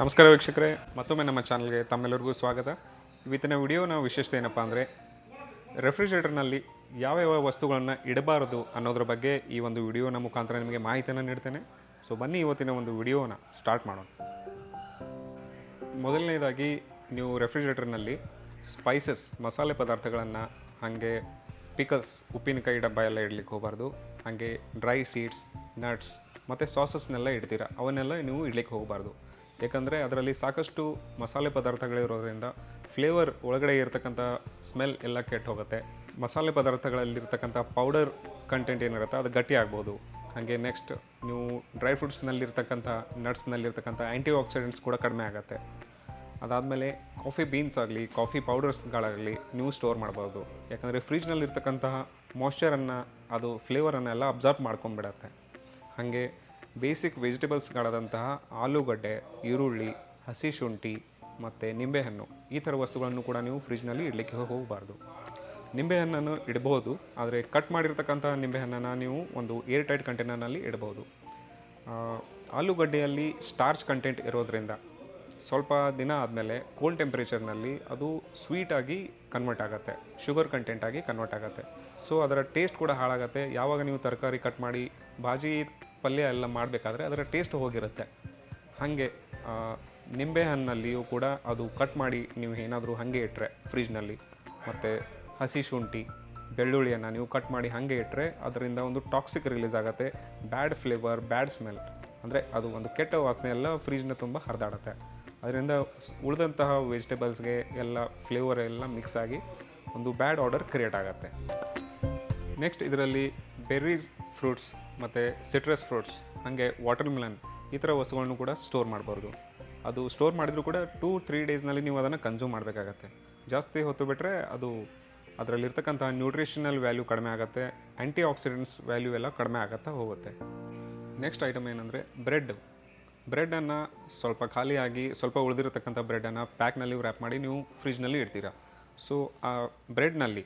ನಮಸ್ಕಾರ ವೀಕ್ಷಕರೇ, ಮತ್ತೊಮ್ಮೆ ನಮ್ಮ ಚಾನಲ್ಗೆ ತಮ್ಮೆಲ್ಲರಿಗೂ ಸ್ವಾಗತ. ಇವತ್ತಿನ ವಿಡಿಯೋನ ವಿಶೇಷತೆ ಏನಪ್ಪ ಅಂದರೆ, ರೆಫ್ರಿಜರೇಟರ್ನಲ್ಲಿ ಯಾವ ವಸ್ತುಗಳನ್ನು ಇಡಬಾರದು ಅನ್ನೋದ್ರ ಬಗ್ಗೆ ಈ ಒಂದು ವಿಡಿಯೋನ ಮುಖಾಂತರ ನಿಮಗೆ ಮಾಹಿತಿಯನ್ನು ನೀಡ್ತೇನೆ. ಸೊ ಬನ್ನಿ ಇವತ್ತಿನ ಒಂದು ವಿಡಿಯೋನ ಸ್ಟಾರ್ಟ್ ಮಾಡೋಣ. ಮೊದಲನೇದಾಗಿ, ನೀವು ರೆಫ್ರಿಜರೇಟರ್ನಲ್ಲಿ ಸ್ಪೈಸಸ್, ಮಸಾಲೆ ಪದಾರ್ಥಗಳನ್ನು ಹಾಗೆ ಪಿಕಲ್ಸ್, ಉಪ್ಪಿನಕಾಯಿ ಡಬ್ಬ ಎಲ್ಲ ಇಡಲಿಕ್ಕೆ ಹೋಗಬಾರ್ದು. ಹಾಗೆ ಡ್ರೈ ಸೀಡ್ಸ್, ನಟ್ಸ್ ಮತ್ತು ಸಾಸಸ್ನೆಲ್ಲ ಇಡ್ತೀರ, ಅವನ್ನೆಲ್ಲ ನೀವು ಇಡ್ಲಿಕ್ಕೆ ಹೋಗಬಾರ್ದು. ಯಾಕಂದರೆ ಅದರಲ್ಲಿ ಸಾಕಷ್ಟು ಮಸಾಲೆ ಪದಾರ್ಥಗಳಿರೋದ್ರಿಂದ ಫ್ಲೇವರ್ ಒಳಗಡೆ ಇರತಕ್ಕಂಥ ಸ್ಮೆಲ್ ಎಲ್ಲ ಕೆಟ್ಟು ಹೋಗುತ್ತೆ. ಮಸಾಲೆ ಪದಾರ್ಥಗಳಲ್ಲಿರ್ತಕ್ಕಂಥ ಪೌಡರ್ ಕಂಟೆಂಟ್ ಏನಿರುತ್ತೆ ಅದು ಗಟ್ಟಿ ಆಗ್ಬೋದು. ಹಾಗೆ ನೆಕ್ಸ್ಟ್ ನೀವು ಡ್ರೈ ಫ್ರೂಟ್ಸ್ನಲ್ಲಿರ್ತಕ್ಕಂಥ, ನಟ್ಸ್ನಲ್ಲಿರ್ತಕ್ಕಂಥ ಆ್ಯಂಟಿ ಆಕ್ಸಿಡೆಂಟ್ಸ್ ಕೂಡ ಕಡಿಮೆ ಆಗುತ್ತೆ. ಅದಾದಮೇಲೆ ಕಾಫಿ ಬೀನ್ಸ್ ಆಗಲಿ, ಕಾಫಿ ಪೌಡರ್ಸ್ಗಳಾಗಲಿ ನೀವು ಸ್ಟೋರ್ ಮಾಡ್ಬೋದು. ಯಾಕಂದರೆ ಫ್ರಿಜ್ನಲ್ಲಿರ್ತಕ್ಕಂತಹ ಮಾಯ್ಶ್ಚರನ್ನು ಅದು ಫ್ಲೇವರನ್ನೆಲ್ಲ ಅಬ್ಸರ್ವ್ ಮಾಡ್ಕೊಂಬಿಡತ್ತೆ. ಹಾಗೆ ಬೇಸಿಕ್ ವೆಜಿಟೇಬಲ್ಸ್ಗಳಾದಂತಹ ಆಲೂಗಡ್ಡೆ ಈರುಳ್ಳಿ ಹಸಿ ಶುಂಠಿ ಮತ್ತು ನಿಂಬೆಹಣ್ಣು ಈ ಥರ ವಸ್ತುಗಳನ್ನು ಕೂಡ ನೀವು ಫ್ರಿಜ್ನಲ್ಲಿ ಇಡಲಿಕ್ಕೆ ಹೋಗಬಾರ್ದು. ನಿಂಬೆಹಣ್ಣನ್ನು ಇಡಬಹುದು ಆದರೆ ಕಟ್ ಮಾಡಿರ್ತಕ್ಕಂಥ ನಿಂಬೆಹಣ್ಣನ್ನು ನೀವು ಒಂದು ಏರ್ ಟೈಟ್ ಕಂಟೈನರ್ನಲ್ಲಿ ಇಡಬಹುದು ಆ, ಆಲೂಗಡ್ಡೆಯಲ್ಲಿ ಸ್ಟಾರ್ಚ್ ಕಂಟೆಂಟ್ ಇರೋದ್ರಿಂದ ಸ್ವಲ್ಪ ದಿನ ಆದಮೇಲೆ ಕೋಲ್ಡ್ ಟೆಂಪ್ರೇಚರ್ನಲ್ಲಿ ಅದು ಸ್ವೀಟಾಗಿ ಕನ್ವರ್ಟ್ ಆಗುತ್ತೆ ಶುಗರ್ ಕಂಟೆಂಟಾಗಿ ಕನ್ವರ್ಟ್ ಆಗುತ್ತೆ. ಸೊ ಅದರ ಟೇಸ್ಟ್ ಕೂಡ ಹಾಳಾಗುತ್ತೆ. ಯಾವಾಗ ನೀವು ತರಕಾರಿ ಕಟ್ ಮಾಡಿ ಭಾಜಿ ಪಲ್ಯ ಎಲ್ಲ ಮಾಡಬೇಕಾದ್ರೆ ಅದರ ಟೇಸ್ಟ್ ಹೋಗಿರುತ್ತೆ. ಹಾಗೆ ನಿಂಬೆಹಣ್ಣಲ್ಲಿಯೂ ಕೂಡ ಅದು ಕಟ್ ಮಾಡಿ ನೀವು ಏನಾದರೂ ಹಾಗೆ ಇಟ್ಟರೆ ಫ್ರಿಜ್ನಲ್ಲಿ ಮತ್ತು ಹಸಿ ಶುಂಠಿ, ಬೆಳ್ಳುಳ್ಳಿಯನ್ನು ನೀವು ಕಟ್ ಮಾಡಿ ಹಾಗೆ ಇಟ್ಟರೆ ಅದರಿಂದ ಒಂದು ಟಾಕ್ಸಿಕ್ ರಿಲೀಸ್ ಆಗುತ್ತೆ ಬ್ಯಾಡ್ ಫ್ಲೇವರ್ ಬ್ಯಾಡ್ ಸ್ಮೆಲ್ ಅಂದರೆ ಅದು ಒಂದು ಕೆಟ್ಟ ವಾಸನೆ ಎಲ್ಲ ಫ್ರಿಜ್ನ ತುಂಬ ಹರಿದಾಡುತ್ತೆ. ಅದರಿಂದ ಉಳಿದಂತಹ ವೆಜಿಟೇಬಲ್ಸ್ಗೆ ಎಲ್ಲ ಫ್ಲೇವರ್ ಎಲ್ಲ ಮಿಕ್ಸ್ ಆಗಿ ಒಂದು ಬ್ಯಾಡ್ ಆರ್ಡರ್ ಕ್ರಿಯೇಟ್ ಆಗುತ್ತೆ. ನೆಕ್ಸ್ಟ್ ಇದರಲ್ಲಿ ಬೆರ್ರೀಸ್ ಫ್ರೂಟ್ಸ್ ಮತ್ತು ಸಿಟ್ರಸ್ ಫ್ರೂಟ್ಸ್ ಹಾಗೆ ವಾಟರ್ ಮಿಲನ್ ಈ ಥರ ವಸ್ತುಗಳನ್ನು ಕೂಡ ಸ್ಟೋರ್ ಮಾಡ್ಬೋದು. ಅದು ಸ್ಟೋರ್ ಮಾಡಿದರೂ ಕೂಡ ಟೂ ತ್ರೀ ಡೇಸ್ನಲ್ಲಿ ನೀವು ಅದನ್ನು ಕನ್ಸ್ಯೂಮ್ ಮಾಡಬೇಕಾಗತ್ತೆ. ಜಾಸ್ತಿ ಹೊತ್ತು ಬಿಟ್ಟರೆ ಅದು ಅದರಲ್ಲಿರ್ತಕ್ಕಂಥ ನ್ಯೂಟ್ರಿಷನಲ್ ವ್ಯಾಲ್ಯೂ ಕಡಿಮೆ ಆಗುತ್ತೆ ಆ್ಯಂಟಿ ಆಕ್ಸಿಡೆಂಟ್ಸ್ ವ್ಯಾಲ್ಯೂ ಎಲ್ಲ ಕಡಿಮೆ ಆಗುತ್ತಾ ಹೋಗುತ್ತೆ. ನೆಕ್ಸ್ಟ್ ಐಟಮ್ ಏನಂದರೆ ಬ್ರೆಡ್ ಬ್ರೆಡ್ಡನ್ನು ಸ್ವಲ್ಪ ಖಾಲಿಯಾಗಿ, ಸ್ವಲ್ಪ ಉಳಿದಿರತಕ್ಕಂಥ ಬ್ರೆಡ್ಡನ್ನು ಪ್ಯಾಕ್ನಲ್ಲಿ ರ್ಯಾಪ್ ಮಾಡಿ ನೀವು ಫ್ರಿಜ್ನಲ್ಲಿ ಇಡ್ತೀರಾ. ಸೊ ಆ ಬ್ರೆಡ್ನಲ್ಲಿ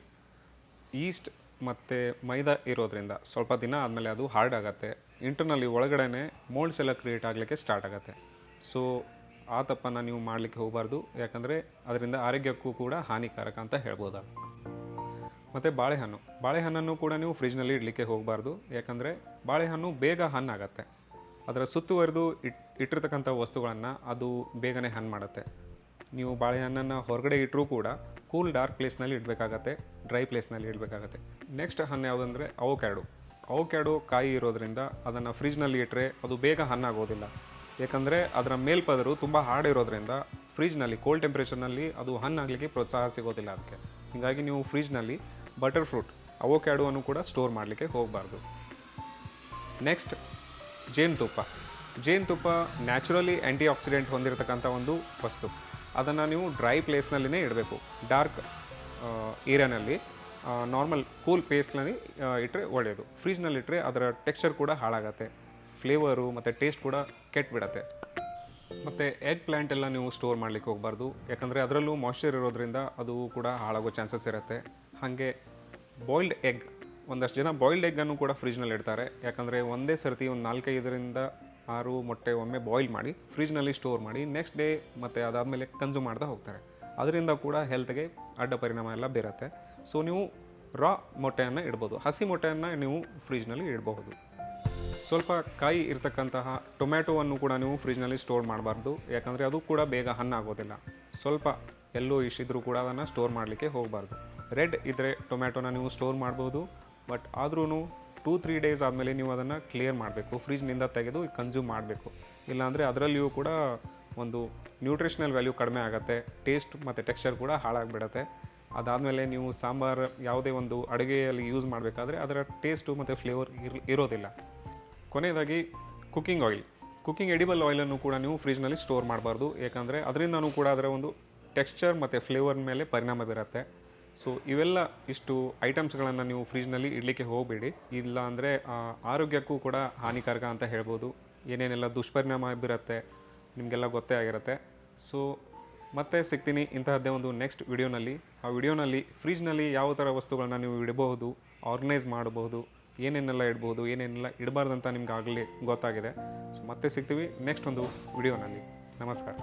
ಈಸ್ಟ್ ಮತ್ತು ಮೈದಾ ಇರೋದ್ರಿಂದ ಸ್ವಲ್ಪ ದಿನ ಆದಮೇಲೆ ಅದು ಹಾರ್ಡ್ ಆಗುತ್ತೆ ಇಂಟರ್ನಲ್ಲಿ ಒಳಗಡೆ ಮೋಲ್ಡ್ಸ್ ಎಲ್ಲ ಕ್ರಿಯೇಟ್ ಆಗಲಿಕ್ಕೆ ಸ್ಟಾರ್ಟ್ ಆಗುತ್ತೆ. ಸೊ ಆ ತಪ್ಪನ್ನು ನೀವು ಮಾಡಲಿಕ್ಕೆ ಹೋಗಬಾರ್ದು. ಯಾಕಂದರೆ ಅದರಿಂದ ಆರೋಗ್ಯಕ್ಕೂ ಕೂಡ ಹಾನಿಕಾರಕ ಅಂತ ಹೇಳ್ಬೋದು? ಮತ್ತು ಬಾಳೆಹಣ್ಣು. ಬಾಳೆಹಣ್ಣನ್ನು ಕೂಡ ನೀವು ಫ್ರಿಜ್ನಲ್ಲಿ ಇಡಲಿಕ್ಕೆ ಹೋಗಬಾರ್ದು. ಯಾಕಂದರೆ ಬಾಳೆಹಣ್ಣು ಬೇಗ ಹಣ್ಣಾಗತ್ತೆ. ಅದರ ಸುತ್ತುವರೆದು ಇಟ್, ಇಟ್ಟಿರ್ತಕ್ಕಂಥ ವಸ್ತುಗಳನ್ನು ಅದು ಬೇಗನೆ ಹಣ್ಣು ಮಾಡುತ್ತೆ. ನೀವು ಬಾಳೆಹಣ್ಣನ್ನು ಹೊರಗಡೆ ಇಟ್ಟರೂ ಕೂಡ ಕೂಲ್ ಡಾರ್ಕ್ ಪ್ಲೇಸ್ನಲ್ಲಿ ಇಡಬೇಕಾಗತ್ತೆ ಡ್ರೈ ಪ್ಲೇಸ್ನಲ್ಲಿ ಇಡಬೇಕಾಗತ್ತೆ. ನೆಕ್ಸ್ಟ್ ಹಣ್ಣು ಯಾವುದಂದರೆ ಅವಕ್ಯಾಡು ಅವಕ್ಯಾಡು ಕಾಯಿ ಇರೋದ್ರಿಂದ ಅದನ್ನು ಫ್ರಿಜ್ನಲ್ಲಿ ಇಟ್ಟರೆ ಅದು ಬೇಗ ಹಣ್ಣಾಗೋದಿಲ್ಲ. ಯಾಕಂದರೆ ಅದರ ಮೇಲ್ಪದರು ತುಂಬ ಹಾರ್ಡ್ ಇರೋದ್ರಿಂದ ಫ್ರಿಜ್ನಲ್ಲಿ ಕೋಲ್ಡ್ ಟೆಂಪ್ರೇಚರ್ನಲ್ಲಿ ಅದು ಹಣ್ಣಾಗಲಿಕ್ಕೆ ಪ್ರೋತ್ಸಾಹ ಸಿಗೋದಿಲ್ಲ ಅದಕ್ಕೆ ಹೀಗಾಗಿ ನೀವು ಫ್ರಿಜ್ನಲ್ಲಿ ಬಟರ್ ಫ್ರೂಟ್ ಅವಕ್ಯಾಡುವನ್ನು ಕೂಡ ಸ್ಟೋರ್ ಮಾಡಲಿಕ್ಕೆ ಹೋಗಬಾರ್ದು. ನೆಕ್ಸ್ಟ್ ಜೇನುತುಪ್ಪ. ಜೇನುತುಪ್ಪ ನ್ಯಾಚುರಲಿ ಆ್ಯಂಟಿ ಆಕ್ಸಿಡೆಂಟ್ ಹೊಂದಿರತಕ್ಕಂಥ ಒಂದು ವಸ್ತು. ಅದನ್ನು ನೀವು ಡ್ರೈ ಪ್ಲೇಸ್ನಲ್ಲಿನೇ ಇಡಬೇಕು, ಡಾರ್ಕ್ ಏರಿಯಾನಲ್ಲಿ. ನಾರ್ಮಲ್ ಕೂಲ್ ಪ್ಲೇಸ್ನಲ್ಲಿ ಇಟ್ಟರೆ ಒಳ್ಳೆಯದು. ಫ್ರಿಜ್ನಲ್ಲಿ ಇಟ್ಟರೆ ಅದರ ಟೆಕ್ಸ್ಚರ್ ಕೂಡ ಹಾಳಾಗತ್ತೆ. ಫ್ಲೇವರು ಮತ್ತು ಟೇಸ್ಟ್ ಕೂಡ ಕೆಟ್ಬಿಡತ್ತೆ. ಮತ್ತು ಎಗ್ ಪ್ಲ್ಯಾಂಟ್ ಎಲ್ಲ ನೀವು ಸ್ಟೋರ್ ಮಾಡಲಿಕ್ಕೆ ಹೋಗಬಾರ್ದು. ಯಾಕಂದರೆ ಅದರಲ್ಲೂ ಮಾಯ್ಶ್ಚರ್ ಇರೋದ್ರಿಂದ ಅದು ಕೂಡ ಹಾಳಾಗೋ ಚಾನ್ಸಸ್ ಇರುತ್ತೆ. ಹಾಗೆ ಬಾಯ್ಲ್ಡ್ ಎಗ್ ಒಂದಷ್ಟು ಜನ ಬಾಯ್ಲ್ಡ್ ಎಗ್ಗನ್ನು ಕೂಡ ಫ್ರಿಜ್ನಲ್ಲಿ ಇಡ್ತಾರೆ. ಯಾಕಂದರೆ ಒಂದೇ ಸರ್ತಿ ಒಂದು ನಾಲ್ಕೈದರಿಂದ ಆರು ಮೊಟ್ಟೆ ಒಮ್ಮೆ ಬಾಯ್ಲ್ ಮಾಡಿ ಫ್ರಿಜ್ನಲ್ಲಿ ಸ್ಟೋರ್ ಮಾಡಿ ನೆಕ್ಸ್ಟ್ ಡೇ ಮತ್ತು ಅದಾದಮೇಲೆ ಕನ್ಸ್ಯೂಮ್ ಮಾಡ್ತಾ ಹೋಗ್ತಾರೆ. ಅದರಿಂದ ಕೂಡ ಹೆಲ್ತ್ಗೆ ಅಡ್ಡ ಪರಿಣಾಮ ಎಲ್ಲ ಬೀರುತ್ತೆ. ಸೊ ನೀವು ರಾ ಮೊಟ್ಟೆಯನ್ನು ಇಡ್ಬೋದು. ಹಸಿ ಮೊಟ್ಟೆಯನ್ನು ನೀವು ಫ್ರಿಜ್ನಲ್ಲಿ ಇಡಬಹುದು. ಸ್ವಲ್ಪ ಕಾಯಿ ಇರತಕ್ಕಂತಹ ಟೊಮ್ಯಾಟೊವನ್ನು ಕೂಡ ನೀವು ಫ್ರಿಜ್ನಲ್ಲಿ ಸ್ಟೋರ್ ಮಾಡಬಾರ್ದು. ಯಾಕಂದರೆ ಅದು ಕೂಡ ಬೇಗ ಹಣ್ಣಾಗೋದಿಲ್ಲ. ಸ್ವಲ್ಪ ಎಲ್ಲೋ ಇಷ್ಟಿದ್ರೂ ಕೂಡ ಅದನ್ನು ಸ್ಟೋರ್ ಮಾಡಲಿಕ್ಕೆ ಹೋಗಬಾರ್ದು. ರೆಡ್ ಇದ್ದರೆ ಟೊಮ್ಯಾಟೊನ ನೀವು ಸ್ಟೋರ್ ಮಾಡ್ಬೋದು. ಬಟ್ ಆದ್ರೂ ಟೂ, ತ್ರೀ ಡೇಸ್ ಆದಮೇಲೆ ನೀವು ಅದನ್ನು ಕ್ಲಿಯರ್ ಮಾಡಬೇಕು. ಫ್ರಿಜ್ನಿಂದ ತೆಗೆದು ಕನ್ಸ್ಯೂಮ್ ಮಾಡಬೇಕು. ಇಲ್ಲಾಂದರೆ ಅದರಲ್ಲಿಯೂ ಕೂಡ ಒಂದು ನ್ಯೂಟ್ರಿಷನಲ್ ವ್ಯಾಲ್ಯೂ ಕಡಿಮೆ ಆಗುತ್ತೆ. ಟೇಸ್ಟ್ ಮತ್ತು ಟೆಕ್ಸ್ಚರ್ ಕೂಡ ಹಾಳಾಗಿಬಿಡತ್ತೆ. ಅದಾದಮೇಲೆ ನೀವು ಸಾಂಬಾರು ಯಾವುದೇ ಒಂದು ಅಡುಗೆಯಲ್ಲಿ ಯೂಸ್ ಮಾಡಬೇಕಾದ್ರೆ ಅದರ ಟೇಸ್ಟು ಮತ್ತು ಫ್ಲೇವರ್ ಇರ್, ಇರೋದಿಲ್ಲ. ಕೊನೆಯದಾಗಿ ಕುಕ್ಕಿಂಗ್ ಆಯಿಲ್ ಕುಕ್ಕಿಂಗ್ ಎಡಿಬಲ್ ಆಯಿಲನ್ನು ಕೂಡ ನೀವು ಫ್ರಿಜ್ನಲ್ಲಿ ಸ್ಟೋರ್ ಮಾಡಬಾರ್ದು. ಏಕೆಂದರೆ ಅದರಿಂದನೂ ಕೂಡ ಅದರ ಒಂದು ಟೆಕ್ಸ್ಚರ್ ಮತ್ತು ಫ್ಲೇವರ್ ಮೇಲೆ ಪರಿಣಾಮ ಬೀರುತ್ತೆ. ಸೊ ಇವೆಲ್ಲ ಇಷ್ಟು ಐಟಮ್ಸ್ಗಳನ್ನು ನೀವು ಫ್ರಿಜ್ನಲ್ಲಿ ಇಡಲಿಕ್ಕೆ ಹೋಗಬೇಡಿ. ಇಲ್ಲ ಅಂದರೆ ಆರೋಗ್ಯಕ್ಕೂ ಕೂಡ ಹಾನಿಕಾರಕ ಅಂತ ಹೇಳ್ಬೋದು. ಏನೇನೆಲ್ಲ ದುಷ್ಪರಿಣಾಮ ಬೀರುತ್ತೆ, ನಿಮಗೆಲ್ಲ ಗೊತ್ತೇ ಆಗಿರುತ್ತೆ. ಸೊ ಮತ್ತೆ ಸಿಗ್ತೀನಿ ಇಂತಹದ್ದೇ ಒಂದು ನೆಕ್ಸ್ಟ್ ವಿಡಿಯೋನಲ್ಲಿ ಆ ವಿಡಿಯೋನಲ್ಲಿ ಫ್ರಿಜ್ನಲ್ಲಿ ಯಾವ ಥರ ವಸ್ತುಗಳನ್ನು ನೀವು ಇಡಬಹುದು ಆರ್ಗನೈಸ್ ಮಾಡಬಹುದು, ಏನೇನೆಲ್ಲ ಇಡ್ಬೋದು ಏನೇನೆಲ್ಲ ಇಡಬಾರ್ದಂತ ನಿಮ್ಗೆ ಆಗಲಿ ಗೊತ್ತಾಗಿದೆ. ಸೊ ಮತ್ತೆ ಸಿಗ್ತೀವಿ ನೆಕ್ಸ್ಟ್ ಒಂದು ವಿಡಿಯೋನಲ್ಲಿ ನಮಸ್ಕಾರ.